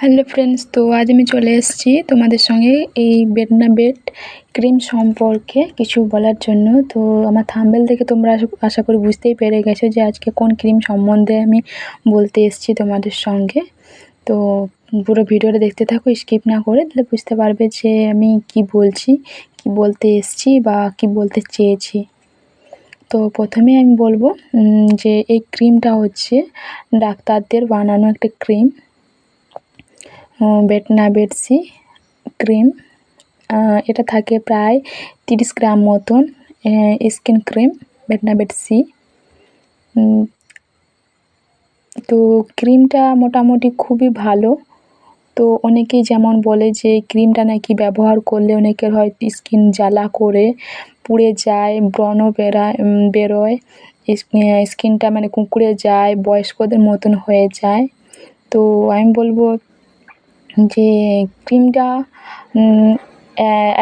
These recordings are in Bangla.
হ্যালো ফ্রেন্ডস তো আজ আমি চলে এসেছি তোমাদের সঙ্গে এই বেটনা বেড ক্রিম সম্পর্কে কিছু বলার জন্য। তো আমার থাম্বেল থেকে তোমরা আশা করি বুঝতেই পেরে গেছো যে আজকে কোন ক্রিম সম্বন্ধে আমি বলতে এসেছি তোমাদের সঙ্গে। তো পুরো ভিডিওটা দেখতে থাকো স্কিপ না করে, তাহলে বুঝতে পারবে যে আমি কি বলছি, কি বলতে এসেছি বা কি বলতে চেয়েছি। তো প্রথমে আমি বলব যে এই ক্রিমটা হচ্ছে ডাক্তারদের বানানো একটা ক্রিম বেটনা বেটসি ক্রিম এটা থাকে প্রায় তিরিশ গ্রাম মতন স্কিন ক্রিম বেটনা বেটসি তো ক্রিমটা মোটামুটি খুবই ভালো। তো অনেকেই যেমন বলে যে ক্রিমটা নাকি ব্যবহার করলে অনেকের হয় স্কিন জ্বালা করে পুড়ে যায় ব্রণ বেরায়। বেরোয় স্কিনটা মানে কুঁকড়ে যায়, বয়স্কদের মতন হয়ে যায়। তো আমি বলব যে ক্রিমটা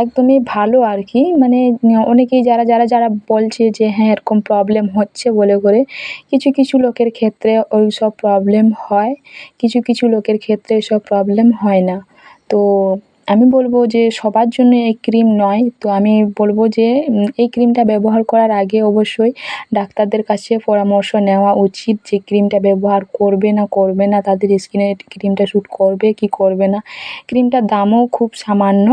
একদমই ভালো আর কি মানে অনেকেই যারা যারা যারা বলছে যে হ্যাঁ এরকম প্রবলেম হচ্ছে বলে করে, কিছু কিছু লোকের ক্ষেত্রে ওই সব প্রবলেম হয়। কিছু কিছু লোকের ক্ষেত্রে এসব প্রবলেম হয় না। তো আমি বলব যে সবার জন্য এই ক্রিম নয়। তো আমি বলব যে এই ক্রিমটা ব্যবহার করার আগে অবশ্যই ডাক্তারদের কাছে পরামর্শ নেওয়া উচিত যে ক্রিমটা ব্যবহার করবে না করবে না, তাদের স্কিনে ক্রিমটা শ্যুট করবে কি করবে না। ক্রিমটার দামও খুব সামান্য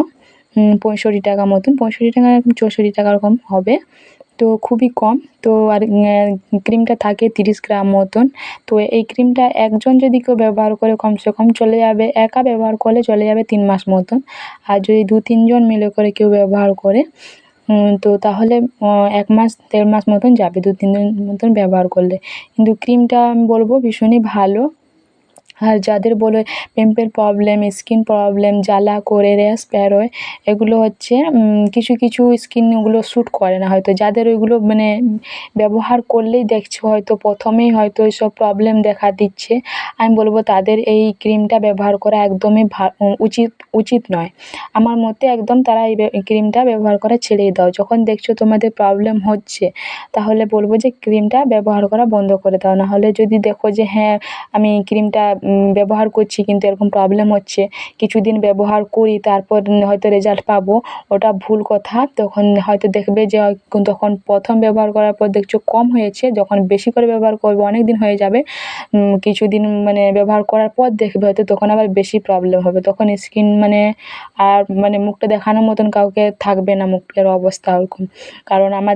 পঁয়ষট্টি টাকা মতন, পঁয়ষট্টি টাকা, চৌষট্টি টাকা রকম হবে। তো খুবই কম। তো আর ক্রিমটা থাকে তিরিশ গ্রাম মতন। তো এই ক্রিমটা একজন যদি কেউ ব্যবহার করে কমসে কম চলে যাবে, একা ব্যবহার করলে চলে যাবে তিন মাস মতন। আর যদি দু, তিনজন মিলে করে কেউ ব্যবহার করে তো তাহলে এক মাস, দেড় মাস মতন যাবে দু তিন দিন মতন ব্যবহার করলে। কিন্তু ক্রিমটা আমি বলব ভীষণই ভালো। আর যাদের বলে পিম্পল প্রবলেম স্কিন প্রবলেম জ্বালা, করে, র্যাশ বেরোয় এগুলো হচ্ছে কিছু কিছু স্কিন ওগুলো শ্যুট করে না হয়তো। যাদের ওইগুলো মানে ব্যবহার করলেই দেখছ হয়তো, প্রথমেই হয়তো এইসব প্রবলেম দেখা দিচ্ছে। আমি বলব তাদের এই ক্রিমটা ব্যবহার করা একদমই উচিত উচিত নয়। আমার মতে একদম তারা এই ক্রিমটা ব্যবহার করা ছেড়েই দাও। যখন দেখছ তোমাদের প্রবলেম হচ্ছে, তাহলে বলব যে ক্রিমটা ব্যবহার করা বন্ধ করে দাও। নাহলে যদি দেখো যে হ্যাঁ আমি ক্রিমটা ব্যবহার করছি কিন্তু এরকম প্রবলেম হচ্ছে। কিছুদিন ব্যবহার করি তারপর হয়তো রেজাল্ট পাবো। ওটা ভুল কথা। তখন হয়তো দেখবে যে তখন প্রথম ব্যবহার করার পর দেখছ কম হয়েছে। যখন বেশি করে ব্যবহার করব অনেক দিন হয়ে যাবে। উম, কিছুদিন মানে ব্যবহার করার পর দেখবে হয়তো তখন আবার বেশি প্রবলেম হবে। তখন স্কিন মানে আর মানে মুখটা দেখানোর মতন কাউকে থাকবে না মুখের অবস্থা ওরকম। কারণ আমার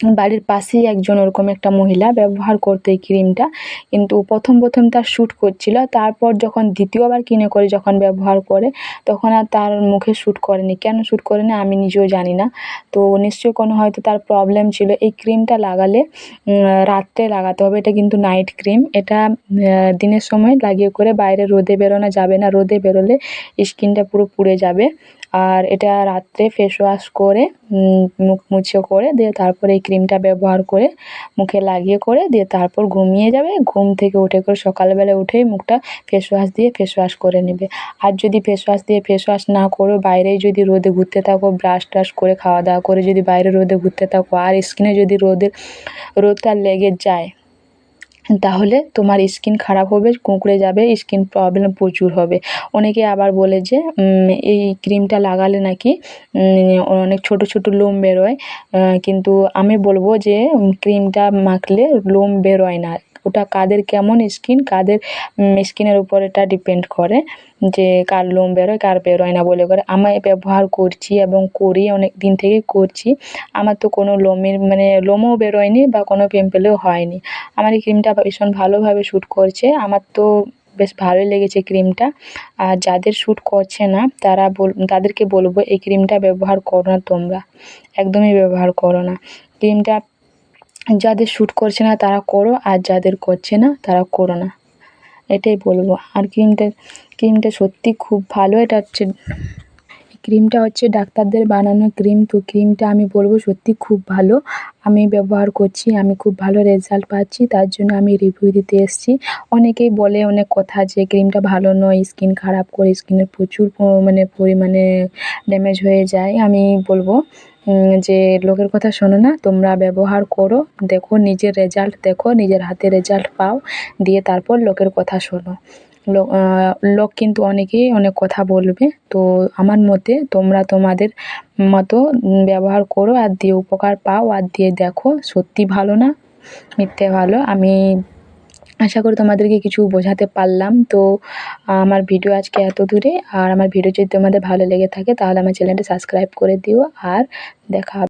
বাড়ির পাশেই একজন ওরকম একটা মহিলা ব্যবহার করতো এই ক্রিমটা। কিন্তু প্রথম প্রথম তার শ্যুট করছিল, তারপর যখন দ্বিতীয়বার কিনে করে যখন ব্যবহার করে, তখন আর তার মুখে শ্যুট করেনি। কেন শ্যুট করেনি আমি নিজেও জানি না। তো নিশ্চয়ই কোনো হয়তো তার প্রবলেম ছিল। এই ক্রিমটা লাগালে রাত্রে লাগাতে হবে। এটা কিন্তু নাইট ক্রিম এটা দিনের সময় লাগিয়ে করে বাইরে রোদে বেরোনো যাবে না। রোদে বেরোলে স্কিনটা পুরো পুড়ে যাবে। আর এটা রাত্রে ফেস ওয়াশ করে মুখ মুছে করে, দিয়ে তারপরে এই ক্রিমটা ব্যবহার করে মুখে লাগিয়ে করে, দিয়ে তারপর ঘুমিয়ে যাবে। ঘুম থেকে উঠে করে সকালবেলা উঠেই মুখটা ফেস ওয়াশ দিয়ে ফেস ওয়াশ করে নেবে। আর যদি ফেস ওয়াশ দিয়ে ফেস ওয়াশ না করো, বাইরেই যদি রোদে ঘুরতে থাকো ব্রাশ ট্রাশ করে খাওয়া দাওয়া করে যদি বাইরে রোদে ঘুরতে থাকো, আর স্কিনে যদি রোদের রোদটা লেগে যায় তাহলে তোমার স্কিন খারাপ হবে, কুঁকড়ে যাবে স্কিন প্রবলেম প্রচুর হবে। অনেকে আবার বলে যে এই ক্রিমটা লাগালে নাকি অনেক ছোট ছোট লোম বেরোয়। কিন্তু আমি বলব যে ক্রিমটা মাখলে লোম বেরোয় না। ওটা কাদের কেমন স্কিন কাদের স্কিনের উপর এটা ডিপেন্ড করে যে কার লোম বেরোয়, কার বেরোয় না বলে করে। আমি ব্যবহার করছি এবং করি, অনেক দিন থেকেই করছি। আমার তো কোনো লোমের মানে লোমও বেরোয়নি বা কোনো পিম্পলও হয়নি। আমার এই ক্রিমটা ভীষণ ভালোভাবে শ্যুট করছে। আমার তো বেশ ভালোই লেগেছে ক্রিমটা আর যাদের শ্যুট করছে না, তারা বল, তাদেরকে বলব, এই ক্রিমটা ব্যবহার করো না তোমরা। একদমই ব্যবহার করো না। ক্রিমটা যাদের শ্যুট করছে না, তারা করো, আর যাদের করছে না, তারা করো না। এটাই বলব। আর ক্রিমটা ক্রিমটা সত্যি খুব ভালো। এটা হচ্ছে ক্রিমটা হচ্ছে ডাক্তারদের বানানো ক্রিম তো ক্রিমটা আমি বলব সত্যি খুব ভালো। আমি ব্যবহার করছি, আমি খুব ভালো রেজাল্ট পাচ্ছি। তার জন্য আমি রিভিউ দিতে এসেছি। অনেকেই বলে অনেক কথা যে ক্রিমটা ভালো নয় স্কিন খারাপ করে স্কিনের প্রচুর মানে পরিমাণে ড্যামেজ হয়ে যায়। আমি বলব যে লোকের কথা শোনো না, তোমরা ব্যবহার করো, দেখো নিজের রেজাল্ট দেখো নিজের হাতে রেজাল্ট পাও, দিয়ে তারপর লোকের কথা শোনো। লোক কিন্তু অনেকেই অনেক কথা বলবে, তো আমার মতে তোমরা তোমাদের মতো ব্যবহার করো, আর দিয়ে উপকার পাও, আর দিয়ে দেখো সত্যি ভালো না, মিথ্যে ভালো। আমি আশা করি তোমাদেরকে কিছু বোঝাতে পারলাম। তো আমার ভিডিও আজকে এত দূরে। আর আমার ভিডিও যদি তোমাদের ভালো লেগে থাকে, তাহলে আমার চ্যানেলটা সাবস্ক্রাইব করে দিও। আর দেখা